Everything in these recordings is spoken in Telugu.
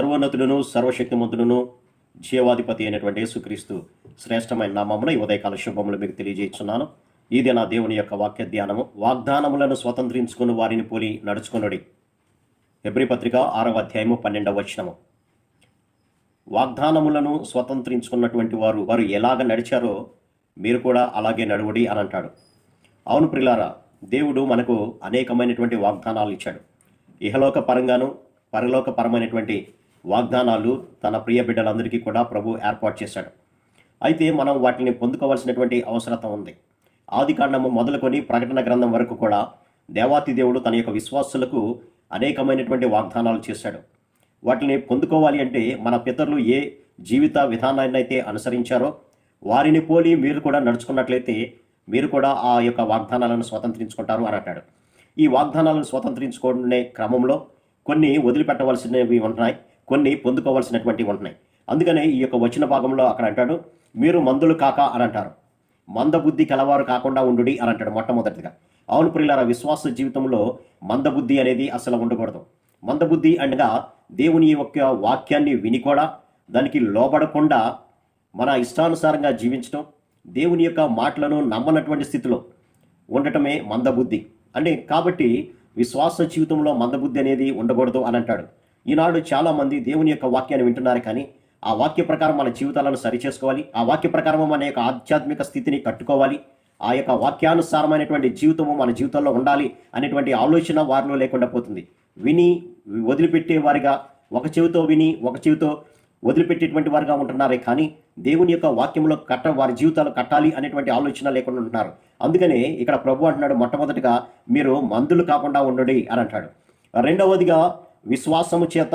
సర్వోన్నతుడును సర్వశక్తిమంతుడును జీవాధిపతి అయినటువంటి యేసుక్రీస్తు శ్రేష్టమైన నామమున ఈ ఉదయకాల శుభములు మీకు తెలియజేస్తున్నాను. ఇది నా దేవుని యొక్క వాక్య ధ్యానము. వాగ్దానములను స్వతంత్రించుకుని వారిని పోలి నడుచుకునుడి. ఎబ్రి పత్రిక ఆరవ అధ్యాయము పన్నెండవ వచనము. వాగ్దానములను స్వతంత్రించుకున్నటువంటి వారు వారు ఎలాగ నడిచారో మీరు కూడా అలాగే నడువుడి అని అంటాడు. అవును ప్రిలారా దేవుడు మనకు అనేకమైనటువంటి వాగ్దానాలు ఇచ్చాడు. ఇహలోక పరంగాను పరలోకపరమైనటువంటి వాగ్దానాలు తన ప్రియ బిడ్డలందరికీ కూడా ప్రభు ఏర్పాటు చేశాడు. అయితే మనం వాటిని పొందుకోవాల్సినటువంటి అవసరత ఉంది. ఆది కాండము మొదలుకొని ప్రకటన గ్రంథం వరకు కూడా దేవాతి దేవుడు తన యొక్క విశ్వాసులకు అనేకమైనటువంటి వాగ్దానాలు చేశాడు. వాటిని పొందుకోవాలి అంటే మన పితరులు ఏ జీవిత విధానాన్ని అయితే అనుసరించారో వారిని పోలి మీరు కూడా నడుచుకున్నట్లయితే మీరు కూడా ఆ యొక్క వాగ్దానాలను స్వతంత్రించుకుంటారు అని అంటాడు. ఈ వాగ్దానాలను స్వతంత్రించుకునే క్రమంలో కొన్ని వదిలిపెట్టవలసినవి ఉన్నాయి. కొన్ని పొందుకోవాల్సినటువంటివి ఉంటున్నాయి. అందుకనే ఈ యొక్క వచ్చిన భాగంలో అక్కడ అంటాడు మీరు మందులు కాక అని అంటారు. మందబుద్ధి కలవారు కాకుండా ఉండుడి అని అంటాడు మొట్టమొదటిగా. అవును ప్రియులారా విశ్వాస జీవితంలో మందబుద్ధి అనేది అసలు ఉండకూడదు. మందబుద్ధి అనగా దేవుని యొక్క వాక్యాన్ని విని కూడా దానికి లోబడకుండా మన ఇష్టానుసారంగా జీవించడం దేవుని యొక్క మాటలను నమ్మనటువంటి స్థితిలో ఉండటమే మందబుద్ధి. అంటే కాబట్టి విశ్వాస జీవితంలో మందబుద్ధి అనేది ఉండకూడదు అని అంటాడు. ఈనాడు చాలామంది దేవుని యొక్క వాక్యాన్ని వింటున్నారు కానీ ఆ వాక్య ప్రకారం మన జీవితాలను సరిచేసుకోవాలి. ఆ వాక్య ప్రకారం మన యొక్క ఆధ్యాత్మిక స్థితిని కట్టుకోవాలి. ఆ యొక్క వాక్యానుసారమైనటువంటి జీవితము మన జీవితంలో ఉండాలి అనేటువంటి ఆలోచన వారిలో లేకుండా పోతుంది. విని వదిలిపెట్టే వారిగా ఒక చెవితో విని ఒక చెవితో వదిలిపెట్టేటువంటి వారుగా ఉంటున్నారే కానీ దేవుని యొక్క వాక్యంలో కట్ట వారి జీవితాలు కట్టాలి అనేటువంటి ఆలోచన లేకుండా ఉంటున్నారు. అందుకనే ఇక్కడ ప్రభు అంటున్నాడు మొట్టమొదటిగా మీరు మందులు కాకుండా ఉండండి అని అంటాడు. రెండవదిగా విశ్వాసము చేత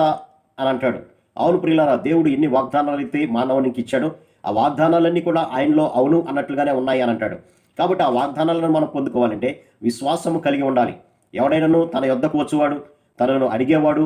అని అంటాడు. అవును ప్రియులారా దేవుడు ఎన్ని వాగ్దానాలు అయితే మానవునికి ఇచ్చాడో ఆ వాగ్దానాలన్నీ కూడా ఆయనలో అవును అన్నట్లుగానే ఉన్నాయి అని అంటాడు. కాబట్టి ఆ వాగ్దానాలను మనం పొందుకోవాలంటే విశ్వాసము కలిగి ఉండాలి. ఎవడైనాను తన యొద్దకు వచ్చేవాడు తనను అడిగేవాడు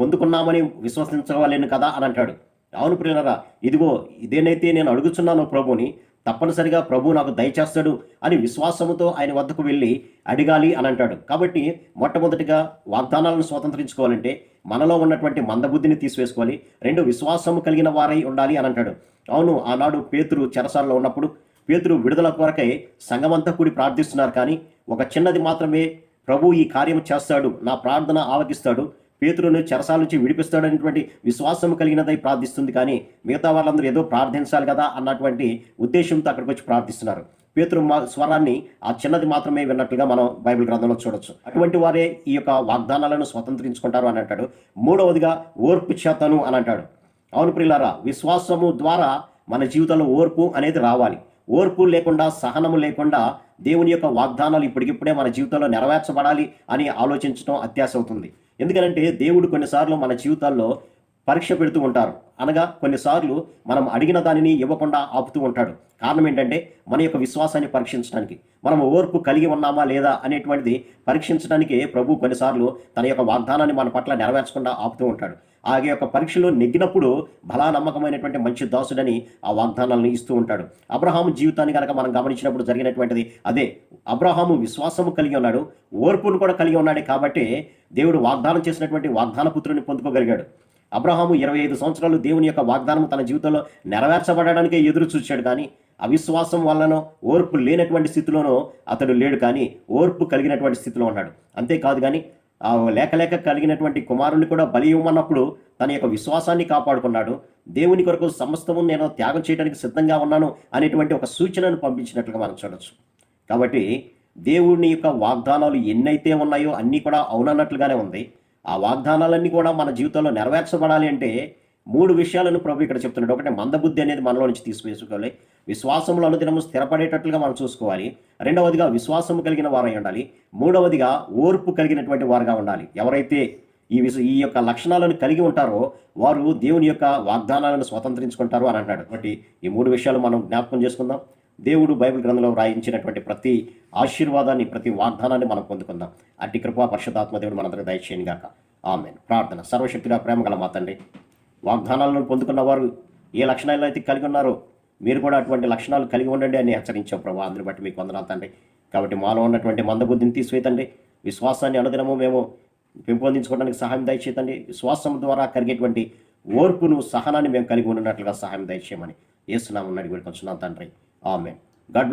పొందుకున్నామని విశ్వసించవాలేను కదా అని అంటాడు. అవును ప్రియులరా ఇదిగో ఇదేనైతే నేను అడుగుచున్నాను ప్రభుని తప్పనిసరిగా ప్రభు నాకు దయచేస్తాడు అని విశ్వాసముతో ఆయన వద్దకు వెళ్ళి అడగాలి అని అంటాడు. కాబట్టి మొట్టమొదటిగా వాగ్దానాలను స్వతంత్రించుకోవాలంటే మనలో ఉన్నటువంటి మందబుద్ధిని తీసివేసుకోవాలి. రెండు విశ్వాసము కలిగిన వారై ఉండాలి అని అంటాడు. అవును ఆనాడు పేతురు చెరసాలలో ఉన్నప్పుడు పేతురు విడుదల కొరకై సంఘమంతా కూడి ప్రార్థిస్తున్నారు. కానీ ఒక చిన్నది మాత్రమే ప్రభు ఈ కార్యం చేస్తాడు. నా ప్రార్థన ఆలకిస్తాడు. పేతురును చెరసాల నుంచి విడిపిస్తాడనేటువంటి విశ్వాసం కలిగినదై ప్రార్థిస్తుంది. కానీ మిగతా వాళ్ళందరూ ఏదో ప్రార్థించాలి కదా అన్నటువంటి ఉద్దేశంతో అక్కడికి వచ్చి ప్రార్థిస్తున్నారు. పేతురు మా స్వరాన్ని ఆ చిన్నది మాత్రమే విన్నట్లుగా మనం బైబిల్ గ్రంథంలో చూడొచ్చు. అటువంటి వారే ఈ యొక్క వాగ్దానాలను స్వతంత్రించుకుంటారు అని అంటాడు. మూడవదిగా ఓర్పు చేతను అని అంటాడు. అవును ప్రియులారా విశ్వాసము ద్వారా మన జీవితంలో ఓర్పు అనేది రావాలి. ఓర్పు లేకుండా సహనము లేకుండా దేవుని యొక్క వాగ్దానాలు ఇప్పటికిప్పుడే మన జీవితంలో నెరవేర్చబడాలి అని ఆలోచించడం అత్యాశ అవుతుంది. ఎందుకంటే దేవుడు కొన్నిసార్లు మన జీవితాల్లో పరీక్ష పెడుతూ ఉంటారు. అనగా కొన్నిసార్లు మనం అడిగిన దానిని ఇవ్వకుండా ఆపుతూ ఉంటాడు. కారణం ఏంటంటే మన యొక్క విశ్వాసాన్ని పరీక్షించడానికి మనం ఓర్పు కలిగి ఉన్నామా లేదా అనేటువంటిది పరీక్షించడానికి ప్రభు కొన్నిసార్లు తన యొక్క వాగ్దానాన్ని మన పట్ల నెరవేర్చకుండా ఆపుతూ ఉంటాడు. ఆ యొక్క పరీక్షలో నెగ్గినప్పుడు బలా నమ్మకమైనటువంటి మంచి దాసుడని ఆ వాగ్దానాలను ఇస్తూ ఉంటాడు. అబ్రహాము జీవితాన్ని కనుక మనం గమనించినప్పుడు జరిగినటువంటిది అదే. అబ్రహాము విశ్వాసము కలిగి ఉన్నాడు ఓర్పును కూడా కలిగి ఉన్నాడు కాబట్టి దేవుడు వాగ్దానం చేసినటువంటి వాగ్దాన పుత్రుని పొందుకోగలిగాడు. అబ్రహాము ఇరవై ఐదు సంవత్సరాలు దేవుని యొక్క వాగ్దానం తన జీవితంలో నెరవేర్చబడడానికే ఎదురు చూశాడు కానీ అవిశ్వాసం వల్లనో ఓర్పు లేనటువంటి స్థితిలోనో అతడు లేడు కానీ ఓర్పు కలిగినటువంటి స్థితిలో ఉన్నాడు. అంతేకాదు కానీ లేక లేక కలిగినటువంటి కుమారుని కూడా బలి ఇవ్వమన్నప్పుడు తన యొక్క విశ్వాసాన్ని కాపాడుకున్నాడు. దేవుని కొరకు సమస్తము నేను త్యాగం చేయడానికి సిద్ధంగా ఉన్నాను అనేటువంటి ఒక సూచనను పంపించినట్లుగా మనం చూడొచ్చు. కాబట్టి దేవుని యొక్క వాగ్దానాలు ఎన్నైతే ఉన్నాయో అన్నీ కూడా అవునన్నట్లుగానే ఉంది. ఆ వాగ్దానాలన్నీ కూడా మన జీవితంలో నెరవేర్చబడాలి అంటే మూడు విషయాలను ప్రభు ఇక్కడ చెప్తున్నాడు. ఒకటి మందబుద్ధి అనేది మనలో నుంచి తీసివేసుకోవాలి. విశ్వాసములు అనుదినము స్థిరపడేటట్లుగా మనం చూసుకోవాలి. రెండవదిగా విశ్వాసము కలిగిన వారై ఉండాలి. మూడవదిగా ఓర్పు కలిగినటువంటి వారుగా ఉండాలి. ఎవరైతే ఈ విశ్వ ఈ యొక్క లక్షణాలను కలిగి ఉంటారో వారు దేవుని యొక్క వాగ్దానాలను స్వతంత్రించుకుంటారు అని అంటాడు కాబట్టి ఈ మూడు విషయాలు మనం జ్ఞాపకం చేసుకుందాం. దేవుడు బైబిల్ గ్రంథంలో వ్రాయించినటువంటి ప్రతి ఆశీర్వాదాన్ని ప్రతి వాగ్దానాన్ని మనం పొందుకుందాం. అట్టి కృపా పరిశుధాత్మ దేవుడు మనందరికీ దయచేయను గాక ఆమె ప్రార్థన. సర్వశక్తిగా ప్రేమ గల మా తండ్రి వాగ్దానాలను పొందుకున్న వారు ఏ లక్షణాలు అయితే కలిగి ఉన్నారో మీరు కూడా అటువంటి లక్షణాలు కలిగి ఉండండి అని హెచ్చరించావు ప్రభు. అందుని బట్టి మీకు వందనాలు తండ్రి. కాబట్టి మాలో ఉన్నటువంటి మందబుద్ధిని తీసివేతండి విశ్వాసాన్ని అనుదినము మేము పెంపొందించుకోవడానికి సహాయం దయచేతండి విశ్వాసం ద్వారా కలిగేటువంటి ఓర్పును సహనాన్ని మేము కలిగి ఉన్నట్లుగా సహాయం దయచేయమని ఏసునామని అడిగి పెట్టుకొచ్చున్నాం తండ్రి. ఆమె